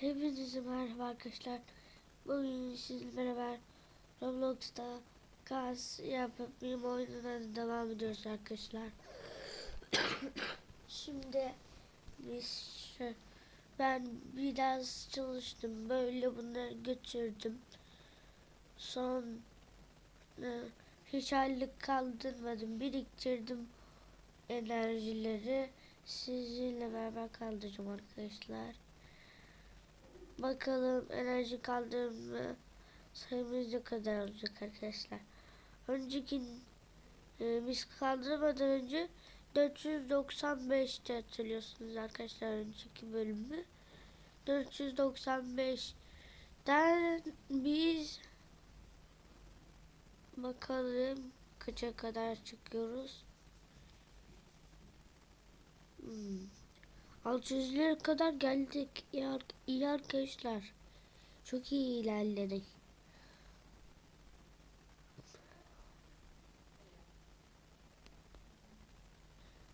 Hepinize merhaba arkadaşlar. Bugün sizlerle beraber Roblox'ta kas yapıp benim oyununa devam ediyoruz arkadaşlar. Şimdi biz şu- ben biraz çalıştım. Böyle bunları götürdüm. Son hiç aylık kaldırmadım. Biriktirdim enerjileri. Sizinle beraber kaldıracağım arkadaşlar. Bakalım enerji kaldırma sayımız ne kadar olacak arkadaşlar. Önceki e, biz kaldırmadan önce 495'te hatırlıyorsunuz arkadaşlar önceki bölümü. 495'ten biz bakalım kaça kadar çıkıyoruz. Hmm. 600'lere kadar geldik. İyi, iyi arkadaşlar. Çok iyi ilerledik.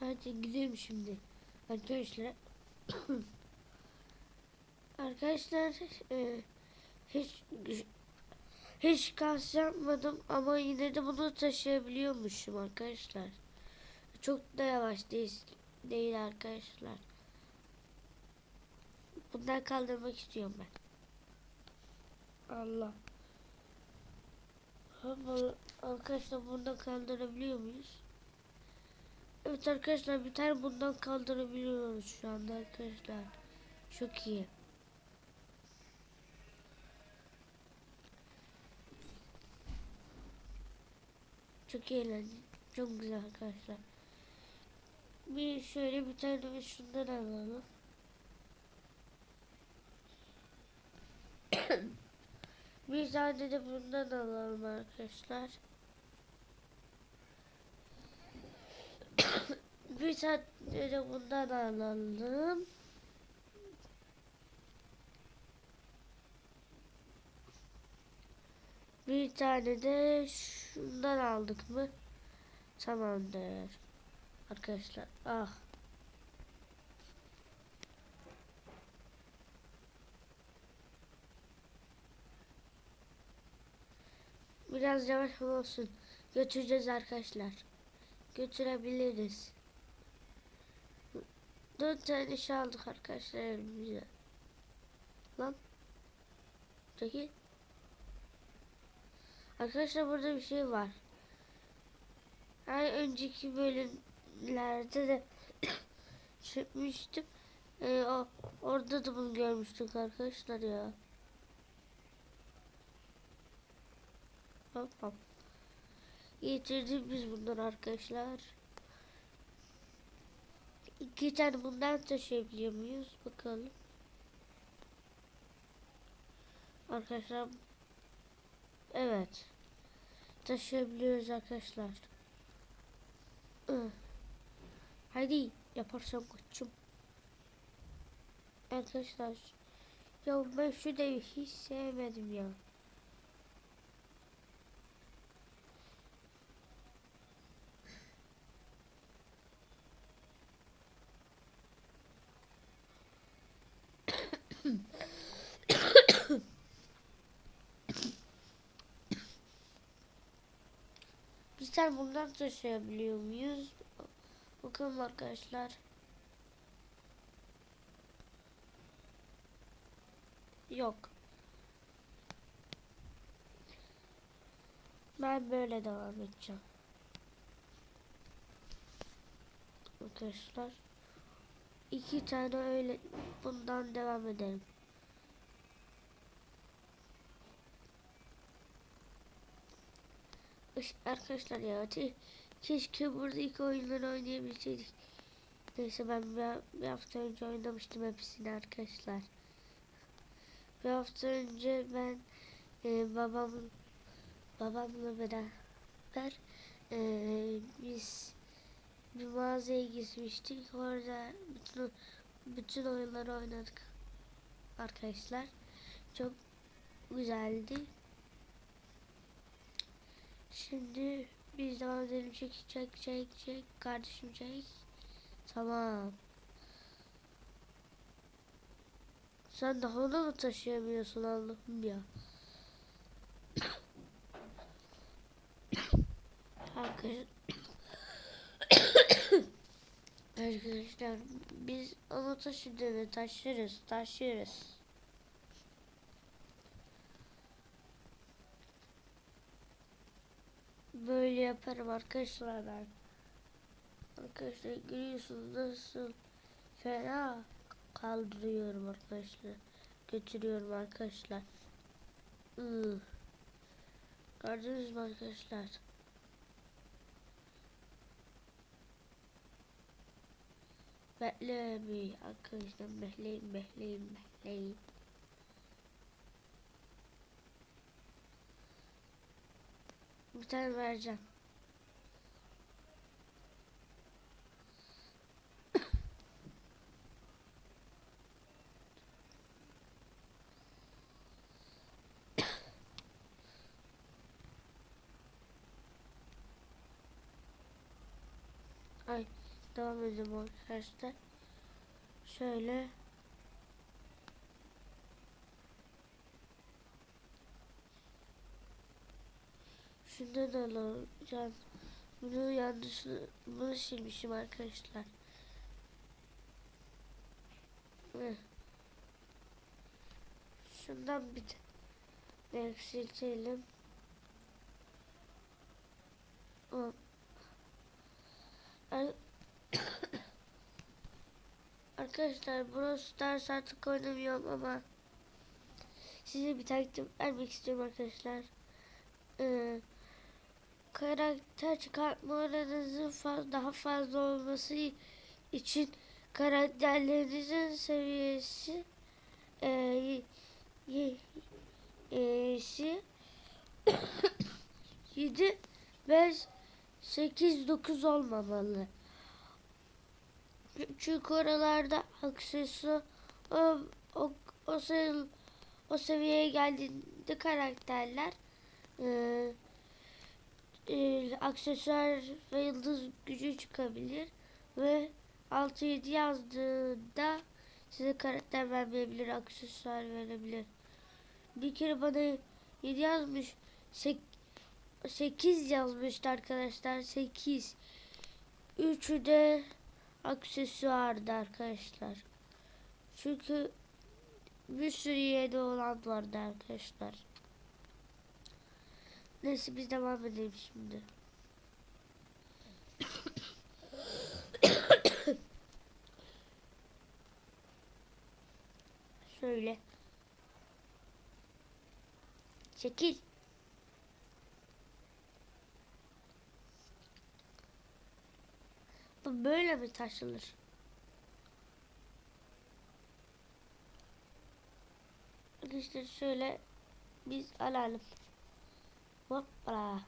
Hadi gidelim şimdi. Arkadaşlar. arkadaşlar e, hiç hiç kas yapmadım ama yine de bunu taşıyabiliyormuşum arkadaşlar. Çok da yavaş değil, değil arkadaşlar. Bundan kaldırmak istiyorum ben. Allah. Ama arkadaşlar bundan kaldırabiliyor muyuz? Evet arkadaşlar bir tane bundan kaldırabiliyoruz şu anda arkadaşlar. Çok iyi. Çok eğlenceli. Çok güzel arkadaşlar. Bir şöyle bir tane de şundan alalım. bir tane de bundan alalım arkadaşlar. bir tane de bundan alalım. Bir tane de şundan aldık mı? Tamamdır. Arkadaşlar ah. Biraz yavaş olsun. Götüreceğiz arkadaşlar. Götürebiliriz. Dört tane şey aldık arkadaşlar elimize. Lan. Çekil. Arkadaşlar burada bir şey var. Ay önceki bölümlerde de çekmiştim. Ee, o, orada da bunu görmüştük arkadaşlar ya. Hop hop. Getirdik biz bunları arkadaşlar. İki tane bundan taşıyabiliyor muyuz? Bakalım. Arkadaşlar. Evet. Taşıyabiliyoruz arkadaşlar. Haydi yaparsam koçum. Arkadaşlar. Ya ben şu devi hiç sevmedim ya. Sen bundan taşıyabiliyor muyuz? Bakalım arkadaşlar. Yok. Ben böyle devam edeceğim. Arkadaşlar. iki tane öyle bundan devam edelim. Arkadaşlar ya keşke burada ilk oyunları oynayabilseydik. Neyse ben bir hafta önce oynamıştım hepsini arkadaşlar. Bir hafta önce ben e, babam babamla beraber e, biz bir mağazaya gitmiştik. Orada bütün bütün oyunları oynadık arkadaşlar. Çok güzeldi. Şimdi biz devam edelim. Çek çek çek çek. Kardeşim çek. Tamam. Sen daha onu mu taşıyamıyorsun Allah'ım ya. Arkadaşlar. Arkadaşlar biz onu taşıdığını taşırız taşırız. Böyle yaparım arkadaşlar ben. Arkadaşlar görüyorsunuz nasıl fena kaldırıyorum arkadaşlar. Götürüyorum arkadaşlar. Gördünüz mü arkadaşlar? Bekle bir arkadaşlar bekleyin bekleyin bekleyin. Bir tane vereceğim. Ay devam edelim arkadaşlar. Şöyle. Şundan alacağım. Bunu yanlış bunu silmişim arkadaşlar. Şundan bir de eksiltelim. Arkadaşlar burası ders artık oynamıyorum ama size bir takdim vermek istiyorum arkadaşlar. Ee, karakter çıkartma oranınızın daha fazla olması için karakterlerinizin seviyesi e, y- si 7 5 8 9 olmamalı. Çünkü oralarda aksesuar o, o, o, o seviyeye geldiğinde karakterler e, e, aksesuar ve yıldız gücü çıkabilir ve 6-7 yazdığında size karakter vermeyebilir, aksesuar verebilir. Bir kere bana 7 yazmış, 8 yazmıştı arkadaşlar, 8. Üçü de aksesuardı arkadaşlar. Çünkü bir sürü yeni olan vardı arkadaşlar. Neyse biz devam edelim şimdi. Şöyle. Çekil. Bu böyle mi taşınır? İşte şöyle biz alalım. Hoppala.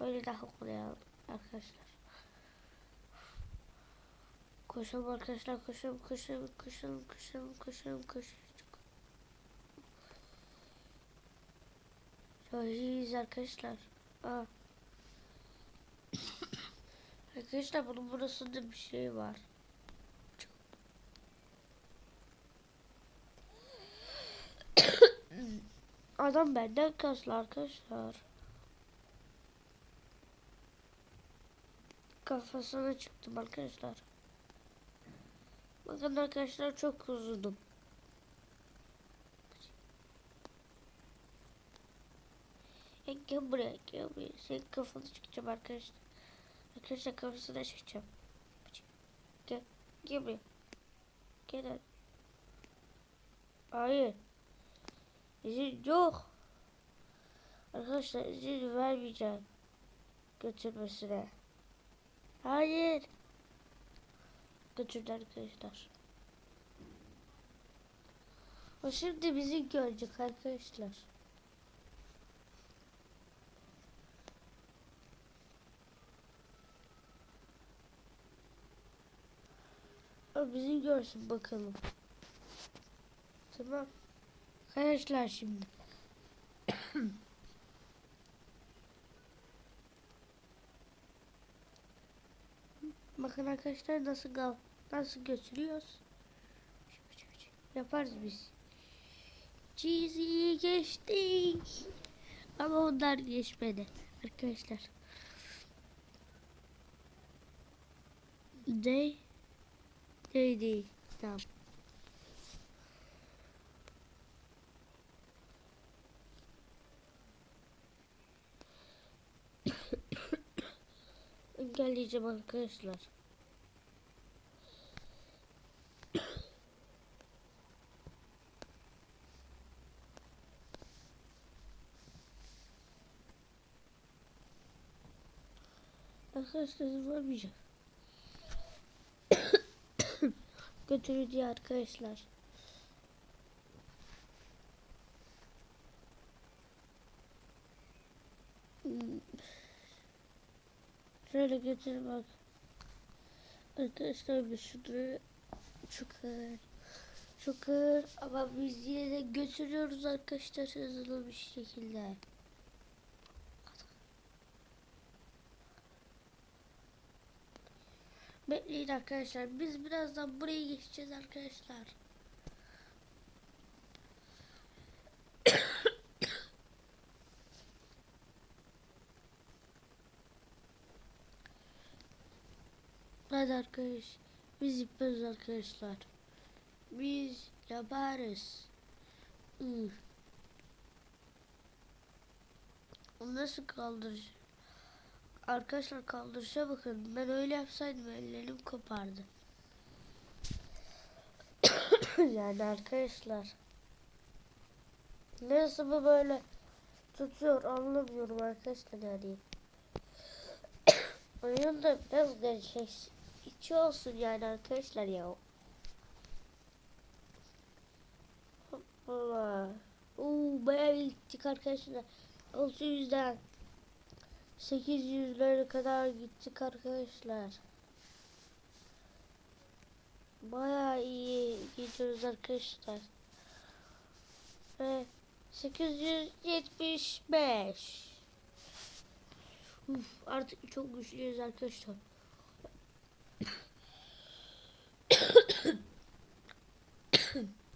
Böyle daha kolay arkadaşlar. Koşalım arkadaşlar koşalım koşalım koşalım koşalım koşalım koşalım. İyiyiz arkadaşlar. Aa. arkadaşlar bunun burasında bir şey var. Adam benden kaslı arkadaşlar. Kafasına çıktım arkadaşlar. Bakın arkadaşlar çok uzunum. E, gel buraya gel buraya. Senin kafanı çıkacağım arkadaşlar. Arkadaşlar kafasına çıkacağım. Gel. Gel buraya. Gel. Hayır. İzin yok. Arkadaşlar izin vermeyeceğim. Götürmesine. Hayır. Götürdü arkadaşlar. O şimdi bizi görecek arkadaşlar. O bizi görsün bakalım. Tamam. Arkadaşlar şimdi. Bak Bakın arkadaşlar nasıl nasıl götürüyoruz. Yaparız biz. Cheesy'yi geçtik. Ama onlar geçmedi arkadaşlar. Ne? Ne değil. Tamam. Engelleyeceğim arkadaşlar. Arkadaşlar vurmayacağım. Götürücü arkadaşlar. Hmm. Şöyle götür bak. Arkadaşlar bir ağır. Çok ağır ama biz yine de götürüyoruz arkadaşlar hızlı bir şekilde. Bekleyin arkadaşlar. Biz birazdan buraya geçeceğiz arkadaşlar. Hadi arkadaş. Biz yaparız arkadaşlar. Biz yaparız. O nasıl kaldırış? Arkadaşlar kaldırışa bakın. Ben öyle yapsaydım ellerim kopardı. yani arkadaşlar. Nasıl bu böyle tutuyor anlamıyorum arkadaşlar yani. Oyun da biraz gerçekçi olsun yani arkadaşlar ya. Hoppala. Oo bayağı gittik arkadaşlar. 600'den 800'lere kadar gittik arkadaşlar. Bayağı iyi gidiyoruz arkadaşlar. Ve 875. Uf, artık çok güçlüyüz arkadaşlar.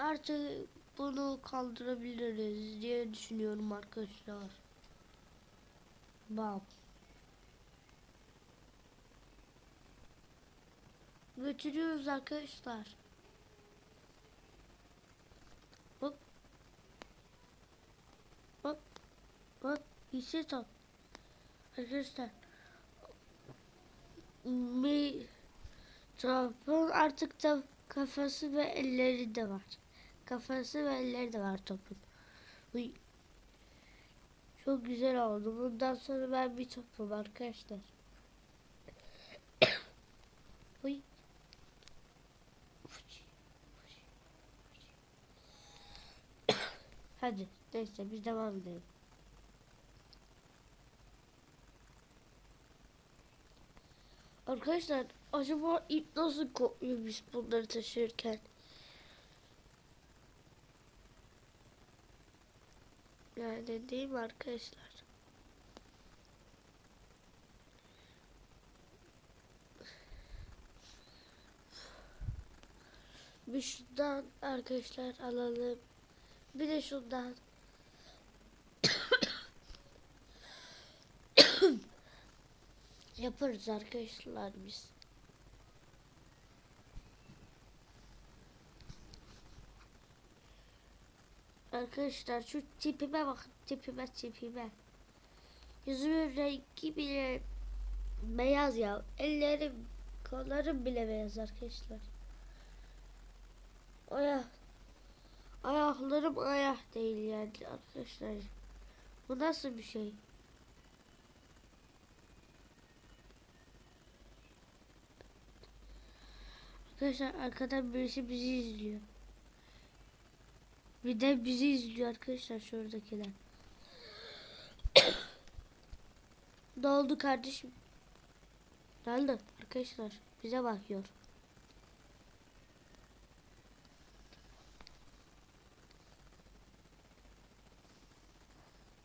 Artık bunu kaldırabiliriz diye düşünüyorum arkadaşlar. Bam. Götürüyoruz arkadaşlar. Hop. Hop. Hop. Hisset al. Arkadaşlar. Bir topun artık da kafası ve elleri de var. Kafası ve elleri de var topun. Uy. Çok güzel oldu. Bundan sonra ben bir topum arkadaşlar. Uy. Hadi neyse biz devam edelim. Arkadaşlar acaba ip nasıl kopuyor biz bunları taşırken? Yani değil arkadaşlar? Bir şundan arkadaşlar alalım. Bir de şundan. Yaparız arkadaşlar biz. Arkadaşlar şu tipime bakın tipime tipime. Yüzümün rengi bile beyaz ya. Ellerim kollarım bile beyaz arkadaşlar. Ayak ayaklarım ayak değil yani arkadaşlar. Bu nasıl bir şey? Arkadaşlar arkadan birisi bizi izliyor. Bir de bizi izliyor arkadaşlar şuradakiler. Doldu kardeşim. Doldu arkadaşlar. Bize bakıyor.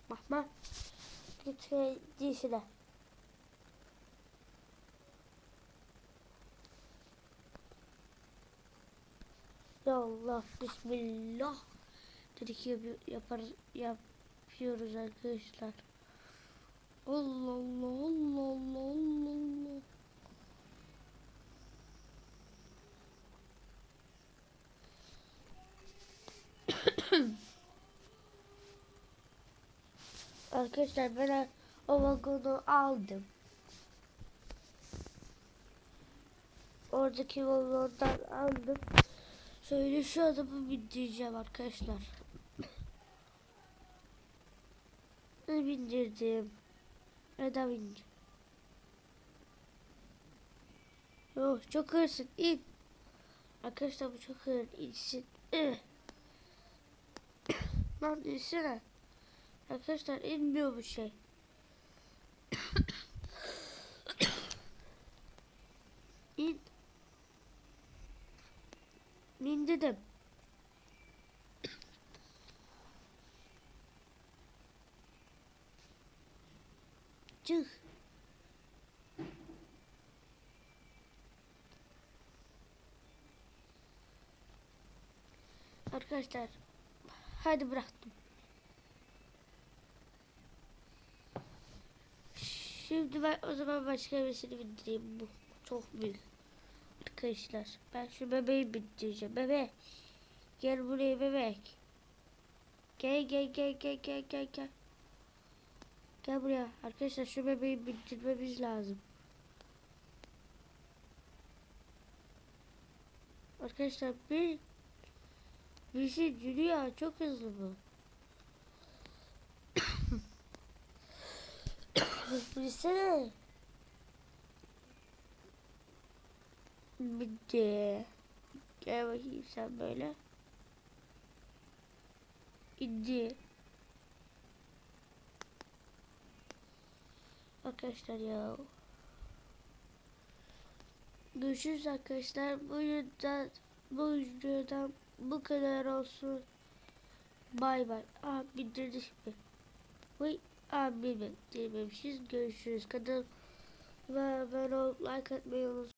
Bakma. Gitmeye dişine. Ya Allah. Bismillah. Yapıyor, yapar, yapıyoruz arkadaşlar. Allah Allah Allah Allah Allah Allah. Arkadaşlar ben o vagonu aldım. Oradaki vagondan aldım. Şöyle şu adamı bindireceğim arkadaşlar. Ne bindirdim? Neden bindir? Oh çok hırsın in. Arkadaşlar bu çok hır insin. Eh. Lan insene. Arkadaşlar inmiyor bu şey. İn. İn dedim. Arkadaşlar hadi bıraktım. Şimdi ben o zaman başka birisini bindireyim. Bu çok büyük. Arkadaşlar ben şu bebeği bindireceğim. Bebek. Gel buraya bebek. Gel gel gel gel gel gel gel. Gel buraya. Arkadaşlar şu bebeği bindirmemiz lazım. Arkadaşlar bir bir şey yürüyor. Çok hızlı bu. Bilsene. Bitti. Gel bakayım sen böyle. İndi. Arkadaşlar ya. Görüşürüz arkadaşlar. Bu yüzden bu videodan bu kadar olsun. Bay bay. Aa bildirdi şimdi. Vay. Aa bilmem. Bilmemişiz. Görüşürüz. Kadın ve ben o like atmayı unutmayın.